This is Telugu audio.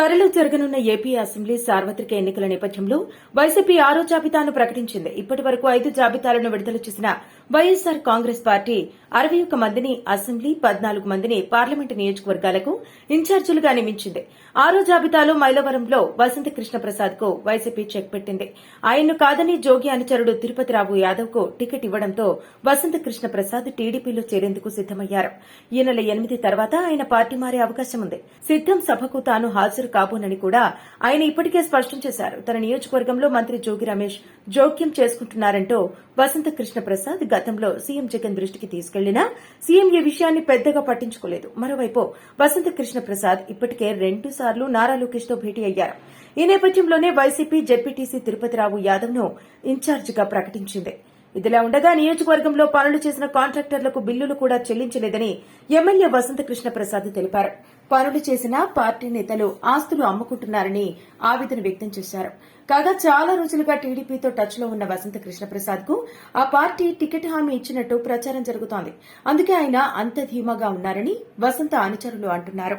త్వరలో జరగనున్న ఏపీ అసెంబ్లీ సార్వత్రిక ఎన్నికల నేపథ్యంలో వైసీపీ ఆరో జాబితాను ప్రకటించింది. ఇప్పటి వరకు ఐదు జాబితాలను విడుదల చేసిన వైఎస్సార్ కాంగ్రెస్ పార్టీ అరవై ఒక్క మందిని అసెంబ్లీ పద్నాలుగు మందిని పార్లమెంటు నియోజకవర్గాలకు ఇన్ఛార్జీలుగా నియమించింది. ఆరో జాబితాలో మైలవరంలో వసంత కృష్ణ ప్రసాద్కు వైసీపీ చెక్ పెట్టింది. ఆయన్ను కాదని జోగి అనుచరుడు తిరుపతిరావు యాదవ్కు టికెట్ ఇవ్వడంతో వసంత కృష్ణ ప్రసాద్ టీడీపీలో చేరేందుకు సిద్దమయ్యారు ఈ నెల ఎనిమిది తర్వాత ఆయన పార్టీ మారే అవకాశం ఉంది సిద్దం సభకు తాను హాజరు కాబోనని కూడా ఆయన ఇప్పటికే స్పష్టం చేశారు. తన నియోజకవర్గంలో మంత్రి జోగి రమేష్ జోక్యం చేసుకుంటున్నారంటూ వసంత కృష్ణ ప్రసాద్ గతంలో సీఎం జగన్ దృష్టికి తీసుకెళ్ళినా సీఎం ఈ విషయాన్ని పెద్దగా పట్టించుకోలేదు. మరోవైపు వసంత కృష్ణ ప్రసాద్ ఇప్పటికే రెండు సార్లు నారా లోకేష్తో భేటీ అయ్యారు. ఈ నేపథ్యంలోనే వైసీపీ జెడ్పీటీసీ తిరుపతిరావు యాదవ్ను ఇన్ఛార్జిగా ప్రకటించింది. ఇదిలా ఉండగా నియోజకవర్గంలో పనులు చేసిన కాంట్రాక్టర్లకు బిల్లులు కూడా చెల్లించలేదని ఎమ్మెల్యే వసంత కృష్ణ ప్రసాద్ తెలిపారు. పనులు చేసిన పార్టీ నేతలు ఆస్తులు అమ్ముకుంటున్నారని ఆవేదన వ్యక్తం చేశారు. కాగా చాలా రోజులుగా టీడీపీతో టచ్లో ఉన్న వసంత కృష్ణ ప్రసాద్కు ఆ పార్టీ టికెట్ హామీ ఇచ్చినట్టు ప్రచారం జరుగుతోంది. అందుకే ఆయన అంత ధీమాగా ఉన్నారని వసంత అనుచరులు అంటున్నారు.